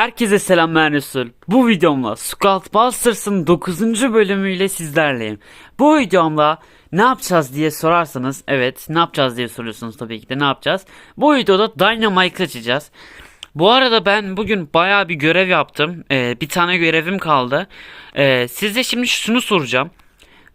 Herkese selam ben Resul. Bu videomla Scout Busters'ın 9. bölümüyle sizlerleyim. Bu videomda ne yapacağız diye sorarsanız evet ne yapacağız diye soruyorsunuz tabii ki de ne yapacağız. Bu videoda Dynamite açacağız. Bu arada ben bugün bayağı bir görev yaptım. Ee, bir tane görevim kaldı. Ee, size şimdi şunu soracağım.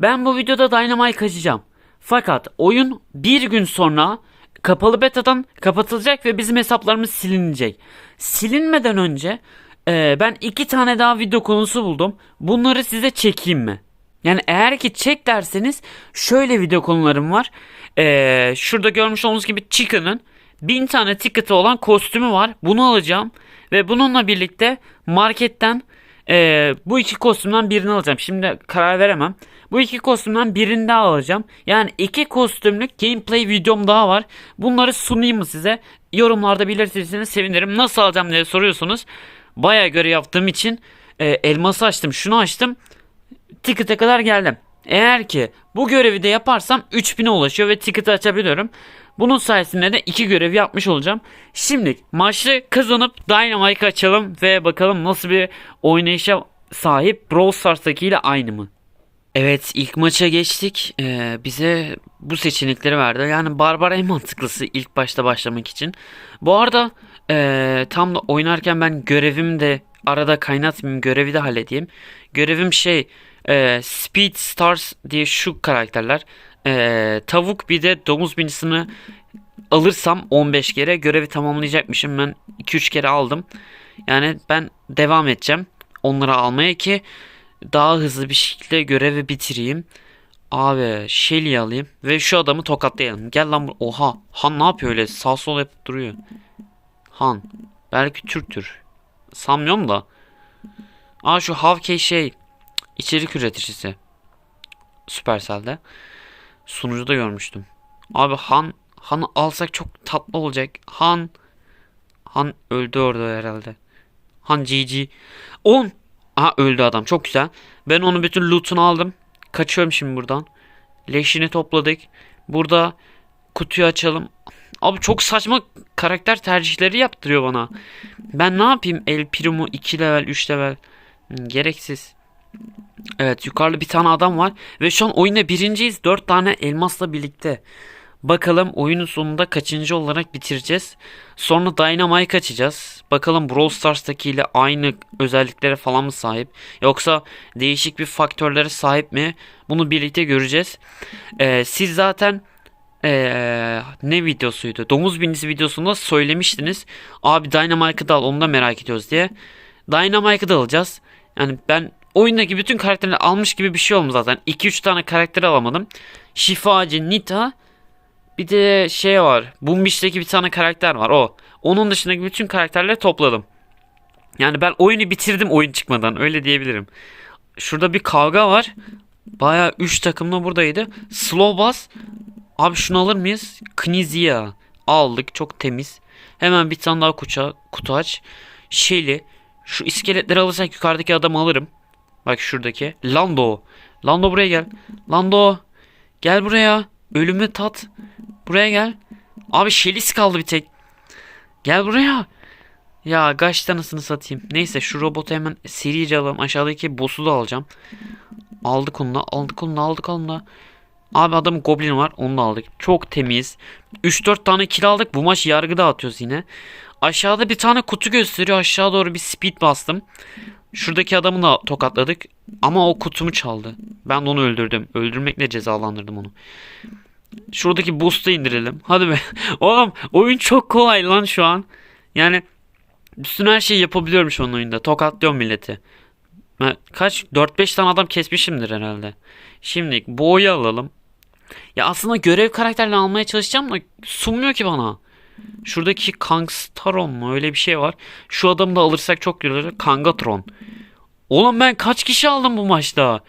Ben bu videoda Dynamite kaçacağım. Fakat oyun bir gün sonra kapalı betadan kapatılacak ve bizim hesaplarımız silinecek. Silinmeden önce e, ben iki tane daha video konusu buldum. Bunları size çekeyim mi? Yani eğer ki çek derseniz şöyle video konularım var. E, şurada görmüş olduğunuz gibi Chicken'ın bin tane ticket'ı olan kostümü var. Bunu alacağım ve bununla birlikte marketten ee, bu iki kostümden birini alacağım. Şimdi karar veremem. Bu iki kostümden birini daha alacağım. Yani iki kostümlük gameplay videom daha var. Bunları sunayım mı size? Yorumlarda belirtirseniz sevinirim. Nasıl alacağım diye soruyorsunuz. Baya göre yaptığım için e, elması açtım. Şunu açtım. Ticket'e kadar geldim. Eğer ki bu görevi de yaparsam 3000'e ulaşıyor ve ticket'ı açabiliyorum. Bunun sayesinde de iki görev yapmış olacağım. Şimdi maçı kazanıp Dynamite açalım ve bakalım nasıl bir oynayışa sahip Brawl Stars'taki ile aynı mı? Evet ilk maça geçtik. Ee, bize bu seçenekleri verdi. Yani Barbara en mantıklısı ilk başta başlamak için. Bu arada ee, tam da oynarken ben görevimi de arada kaynatmayayım görevi de halledeyim. Görevim şey ee, Speed Stars diye şu karakterler. Ee, tavuk bir de domuz binisini alırsam 15 kere görevi tamamlayacakmışım. Ben 2-3 kere aldım. Yani ben devam edeceğim onları almaya ki daha hızlı bir şekilde görevi bitireyim. Abi Shelly'i alayım ve şu adamı tokatlayalım. Gel lan Oha Han ne yapıyor öyle sağ sol yapıp duruyor. Han. Belki Türktür. Sanmıyorum da. Aa şu Havkey şey içerik üreticisi. Supercell'de. Sunucuda görmüştüm. Abi Han Han'ı alsak çok tatlı olacak. Han Han öldü orada herhalde. Han GG. 10. Aha öldü adam. Çok güzel. Ben onun bütün loot'unu aldım. Kaçıyorum şimdi buradan. Leşini topladık. Burada kutuyu açalım. Abi çok saçma karakter tercihleri yaptırıyor bana. Ben ne yapayım? El Primo 2 level 3 level. Hmm, Gereksiz. Evet yukarıda bir tane adam var. Ve şu an oyunda birinciyiz. 4 tane elmasla birlikte. Bakalım oyunun sonunda kaçıncı olarak bitireceğiz. Sonra Dynamite açacağız. Bakalım Brawl Stars'taki ile aynı özelliklere falan mı sahip? Yoksa değişik bir faktörlere sahip mi? Bunu birlikte göreceğiz. Ee, siz zaten ee, ne videosuydu? Domuz binisi videosunda söylemiştiniz. Abi Dynamite'ı da al onu da merak ediyoruz diye. Dynamite'ı da alacağız. Yani ben oyundaki bütün karakterleri almış gibi bir şey oldu zaten. 2-3 tane karakteri alamadım. Şifacı, Nita, bir de şey var. Bumbish'teki bir tane karakter var o. Onun dışındaki bütün karakterleri topladım. Yani ben oyunu bitirdim oyun çıkmadan öyle diyebilirim. Şurada bir kavga var. Baya 3 takımla buradaydı. Slow Bus. Abi şunu alır mıyız? Knizia. Aldık çok temiz. Hemen bir tane daha kuça, kutu aç. Shelly. Şu iskeletleri alırsak yukarıdaki adamı alırım. Bak şuradaki. Lando. Lando buraya gel. Lando. Gel buraya. Ölümü tat. Buraya gel. Abi Şelis kaldı bir tek. Gel buraya. Ya kaç tanesini satayım. Neyse şu robotu hemen serice alalım. Aşağıdaki boss'u da alacağım. Aldık onu da. Aldık onu da. Aldık onu da. Abi adamın goblin var. Onu da aldık. Çok temiz. 3-4 tane kill aldık. Bu maç yargı dağıtıyoruz yine. Aşağıda bir tane kutu gösteriyor. Aşağı doğru bir speed bastım. Şuradaki adamı da tokatladık. Ama o kutumu çaldı. Ben onu öldürdüm. Öldürmekle cezalandırdım onu. Şuradaki boost'u indirelim. Hadi be. Oğlum oyun çok kolay lan şu an. Yani bütün her şeyi yapabiliyorum şu an oyunda. Tokatlıyorum milleti. Ben kaç 4-5 tane adam kesmişimdir herhalde. Şimdi boğayı alalım. Ya aslında görev karakterlerini almaya çalışacağım da sunmuyor ki bana. Şuradaki Kangstaron mu öyle bir şey var. Şu adamı da alırsak çok güzel olur. Kangatron. Oğlum ben kaç kişi aldım bu maçta?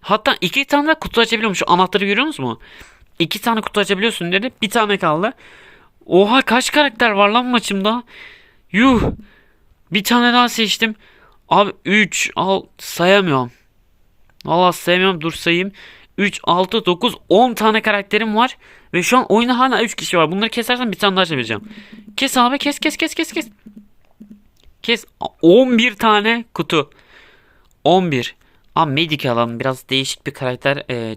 Hatta iki tane de kutu açabiliyorum. Şu anahtarı görüyor musunuz mu? İki tane kutu açabiliyorsun dedi. Bir tane kaldı. Oha kaç karakter var lan maçımda? Yuh. Bir tane daha seçtim. Abi 3 al sayamıyorum. Valla sayamıyorum dur sayayım. 3, 6, 9, 10 tane karakterim var. Ve şu an oyunda hala 3 kişi var. Bunları kesersen bir tane daha çevireceğim. Kes abi kes kes kes kes kes. Kes. 11 tane kutu. 11. Abi Medic alalım. Biraz değişik bir karakter e,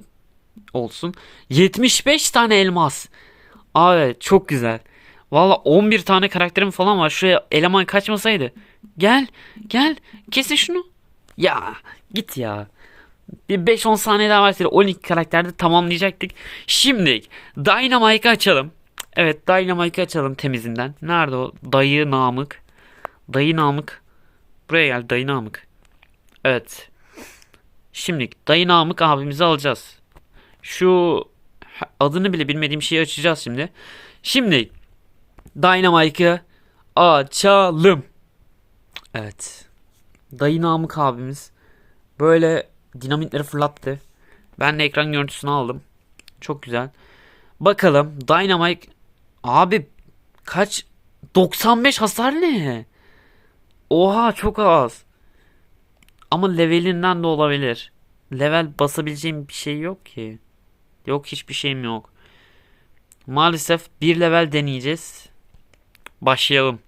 olsun. 75 tane elmas. Abi çok güzel. Valla 11 tane karakterim falan var. Şuraya eleman kaçmasaydı. Gel. Gel. Kesin şunu. Ya git ya. Bir 5-10 saniye daha verseydi 12 karakterde tamamlayacaktık. Şimdi Dynamite'ı açalım. Evet Dynamite'ı açalım temizinden. Nerede o? Dayı Namık. Dayı Namık. Buraya gel Dayı Namık. Evet. Şimdi Dayı Namık abimizi alacağız. Şu adını bile bilmediğim şeyi açacağız şimdi. Şimdi Dynamite'ı açalım. Evet. Dayı Namık abimiz böyle dinamitleri fırlattı. Ben de ekran görüntüsünü aldım. Çok güzel. Bakalım Dynamite abi kaç 95 hasar ne? Oha çok az. Ama levelinden de olabilir. Level basabileceğim bir şey yok ki. Yok hiçbir şeyim yok. Maalesef bir level deneyeceğiz. Başlayalım.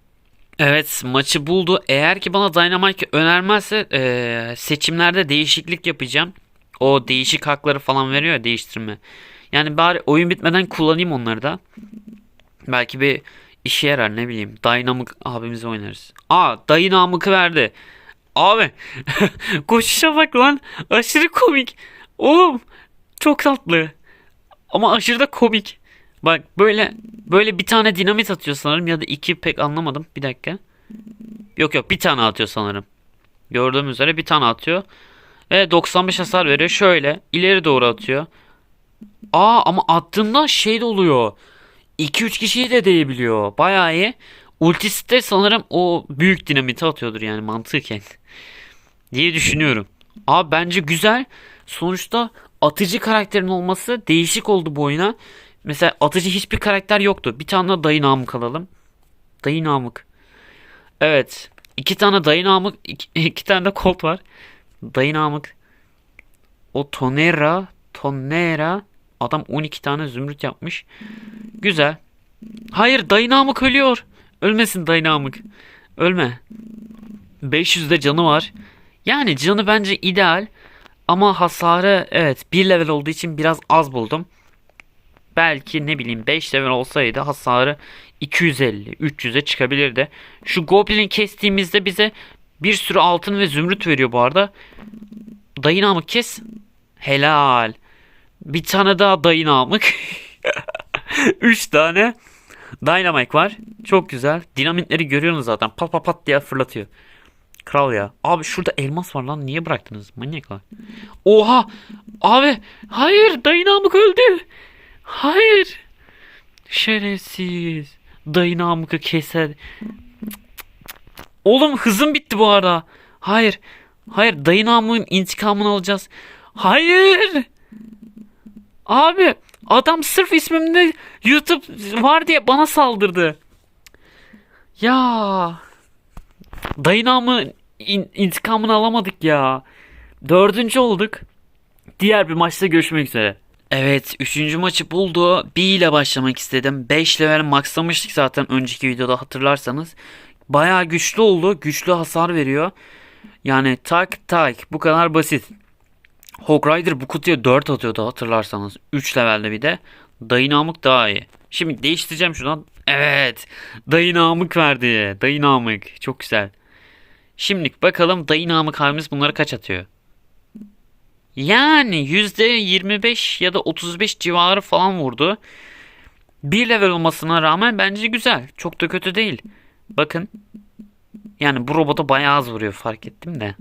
Evet maçı buldu. Eğer ki bana Dynamite önermezse eee, seçimlerde değişiklik yapacağım. O değişik hakları falan veriyor ya değiştirme. Yani bari oyun bitmeden kullanayım onları da. Belki bir işe yarar ne bileyim. Dynamic abimizi oynarız. Aa Dynamic'ı verdi. Abi koşuşa bak lan. Aşırı komik. Oğlum çok tatlı. Ama aşırı da komik. Bak böyle böyle bir tane dinamit atıyor sanırım ya da iki pek anlamadım. Bir dakika. Yok yok bir tane atıyor sanırım. Gördüğüm üzere bir tane atıyor. Ve 95 hasar veriyor. Şöyle ileri doğru atıyor. Aa ama attığında şey de oluyor. 2-3 kişiyi de değebiliyor. Bayağı iyi. Ultisi de sanırım o büyük dinamiti atıyordur yani mantıken. diye düşünüyorum. Abi bence güzel. Sonuçta atıcı karakterin olması değişik oldu bu oyuna. Mesela atıcı hiçbir karakter yoktu. Bir tane de dayı namık alalım. Dayı namık. Evet. iki tane dayı namık. iki, iki tane de kolt var. Dayı namık. O Tonera. Tonera. Adam 12 tane zümrüt yapmış. Güzel. Hayır dayı namık ölüyor. Ölmesin dayı namık. Ölme. 500 de canı var. Yani canı bence ideal. Ama hasarı evet 1 level olduğu için biraz az buldum. Belki ne bileyim 5 level olsaydı hasarı 250 300'e çıkabilirdi. Şu goblin kestiğimizde bize bir sürü altın ve zümrüt veriyor bu arada. Dayı namık kes. Helal. Bir tane daha dayı namık. 3 tane Dynamite var. Çok güzel. Dinamitleri görüyorsunuz zaten. Pat pat pat diye fırlatıyor. Kral ya. Abi şurada elmas var lan. Niye bıraktınız? Manyaklar. Oha. Abi. Hayır. Dayı namık öldü. Hayır. Şerefsiz. Dayı namıkı keser. Oğlum hızım bitti bu arada. Hayır. Hayır. Dayı namığın intikamını alacağız. Hayır. Abi. Adam sırf ismimde YouTube var diye bana saldırdı. Ya. Dayı namığın in- intikamını alamadık ya. Dördüncü olduk. Diğer bir maçta görüşmek üzere. Evet, üçüncü maçı buldu. B ile başlamak istedim. 5 level maxlamıştık zaten önceki videoda hatırlarsanız. Bayağı güçlü oldu. Güçlü hasar veriyor. Yani tak tak bu kadar basit. Hog Rider bu kutuya 4 atıyordu hatırlarsanız. 3 levelde bir de. Dayı Namık daha iyi. Şimdi değiştireceğim şuradan. Evet. Dayı Namık verdi. Dayı Namık. Çok güzel. Şimdi bakalım Dayı Namık abimiz bunları kaç atıyor? Yani %25 ya da 35 civarı falan vurdu. Bir level olmasına rağmen bence güzel. Çok da kötü değil. Bakın. Yani bu robota bayağı az vuruyor fark ettim de.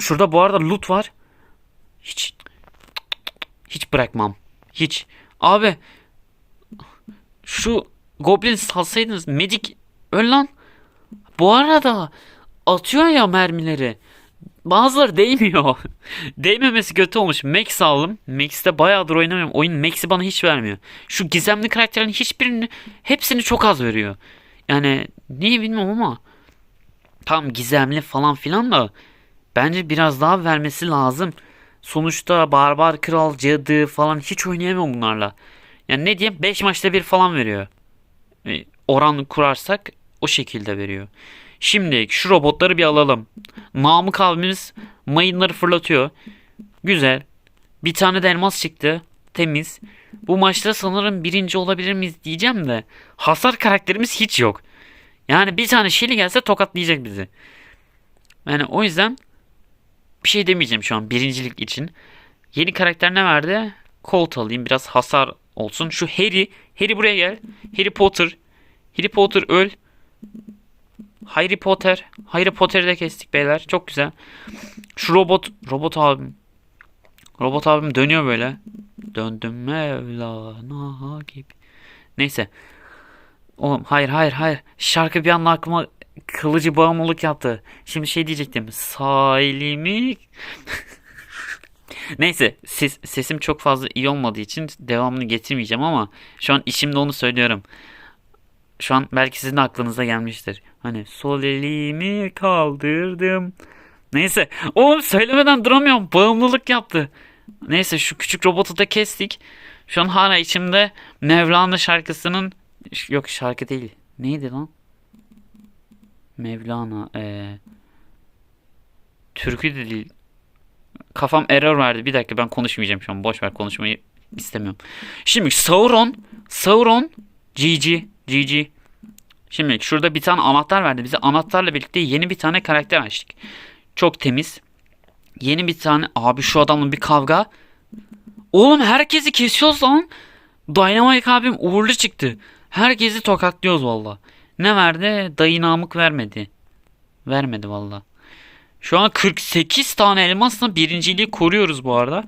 Şurada bu arada loot var. Hiç hiç bırakmam. Hiç. Abi şu goblin salsaydınız medic öl lan. Bu arada atıyor ya mermileri. Bazıları değmiyor. Değmemesi kötü olmuş. Max aldım. Max'te bayağıdır oynamıyorum. Oyun Max'i bana hiç vermiyor. Şu gizemli karakterlerin hiçbirini hepsini çok az veriyor. Yani niye bilmiyorum ama tam gizemli falan filan da bence biraz daha vermesi lazım. Sonuçta barbar kral cadı falan hiç oynayamıyorum bunlarla. Yani ne diyeyim 5 maçta bir falan veriyor. E, Oran kurarsak o şekilde veriyor. Şimdi şu robotları bir alalım. Namık abimiz mayınları fırlatıyor. Güzel. Bir tane de elmas çıktı. Temiz. Bu maçta sanırım birinci olabilir miyiz diyeceğim de. Hasar karakterimiz hiç yok. Yani bir tane Shelly gelse tokatlayacak bizi. Yani o yüzden bir şey demeyeceğim şu an birincilik için. Yeni karakter ne verdi? Colt alayım biraz hasar olsun. Şu Harry. Harry buraya gel. Harry Potter. Harry Potter öl. Harry Potter. Harry Potter'ı da kestik beyler. Çok güzel. Şu robot. Robot abim. Robot abim dönüyor böyle. Döndüm Mevlana gibi. Neyse. Oğlum hayır hayır hayır. Şarkı bir anda aklıma kılıcı bağımlılık yaptı. Şimdi şey diyecektim. Sailimi Neyse ses, sesim çok fazla iyi olmadığı için devamını getirmeyeceğim ama şu an içimde onu söylüyorum. Şu an belki sizin aklınıza gelmiştir. Hani sol elimi kaldırdım. Neyse oğlum söylemeden duramıyorum. Bağımlılık yaptı. Neyse şu küçük robotu da kestik. Şu an hala içimde Mevlana şarkısının yok şarkı değil. Neydi lan? Mevlana eee Türkü de değil. Kafam error verdi. Bir dakika ben konuşmayacağım şu an. Boş ver konuşmayı istemiyorum. Şimdi Sauron, Sauron GG, GG. Şimdi şurada bir tane anahtar verdi bize. Anahtarla birlikte yeni bir tane karakter açtık. Çok temiz. Yeni bir tane abi şu adamla bir kavga. Oğlum herkesi kesiyoruz lan. Dynamite abim uğurlu çıktı. Herkesi tokatlıyoruz valla. Ne verdi? Dayı vermedi. Vermedi valla. Şu an 48 tane elmasla birinciliği koruyoruz bu arada.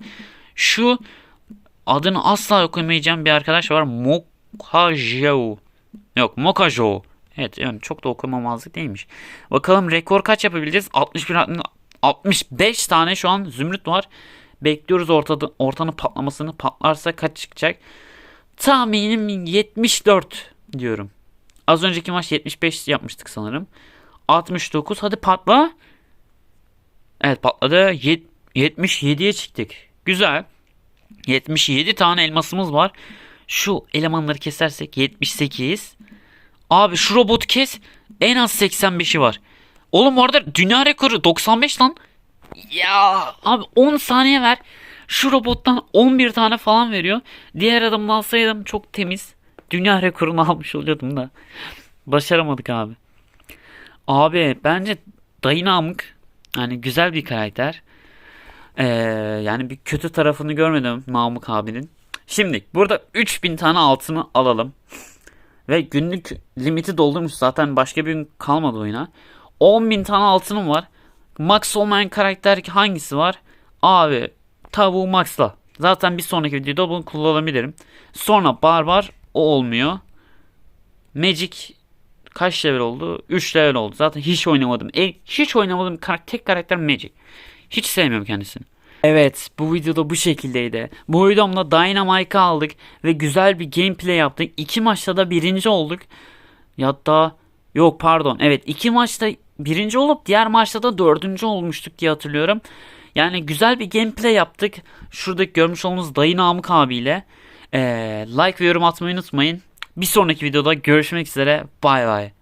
Şu adını asla okuyamayacağım bir arkadaş var. Mokajo. Yok Mokajo. Evet yani çok da okumamazlık değilmiş. Bakalım rekor kaç yapabileceğiz? 61 65 tane şu an zümrüt var. Bekliyoruz ortada, ortanın patlamasını. Patlarsa kaç çıkacak? Tahminim 74 diyorum. Az önceki maç 75 yapmıştık sanırım. 69 hadi patla. Evet patladı. Yet- 77'ye çıktık. Güzel. 77 tane elmasımız var. Şu elemanları kesersek 78. Abi şu robotu kes. En az 85'i var. Oğlum orada dünya rekoru 95 lan. Ya abi 10 saniye ver. Şu robottan 11 tane falan veriyor. Diğer adamı alsaydım çok temiz. Dünya rekorunu almış oluyordum da. Başaramadık abi. Abi bence Dayı Namık yani güzel bir karakter. Ee, yani bir kötü tarafını görmedim Namık abinin. Şimdi burada 3000 tane altını alalım. Ve günlük limiti doldurmuş zaten başka bir gün kalmadı oyuna. 10.000 tane altınım var. Max olmayan karakter hangisi var? Abi tavuğu maxla. Zaten bir sonraki videoda bunu kullanabilirim. Sonra barbar o olmuyor. Magic kaç level oldu? 3 level oldu. Zaten hiç oynamadım. E, hiç oynamadım kar- tek karakter Magic. Hiç sevmiyorum kendisini. Evet bu videoda bu şekildeydi. Bu videomda Dynamite'ı aldık ve güzel bir gameplay yaptık. İki maçta da birinci olduk. Da yok pardon evet iki maçta birinci olup diğer maçta da dördüncü olmuştuk diye hatırlıyorum. Yani güzel bir gameplay yaptık. Şuradaki görmüş olduğunuz Dayı Namık abiyle. Ee, like ve yorum atmayı unutmayın. Bir sonraki videoda görüşmek üzere. Bay bay.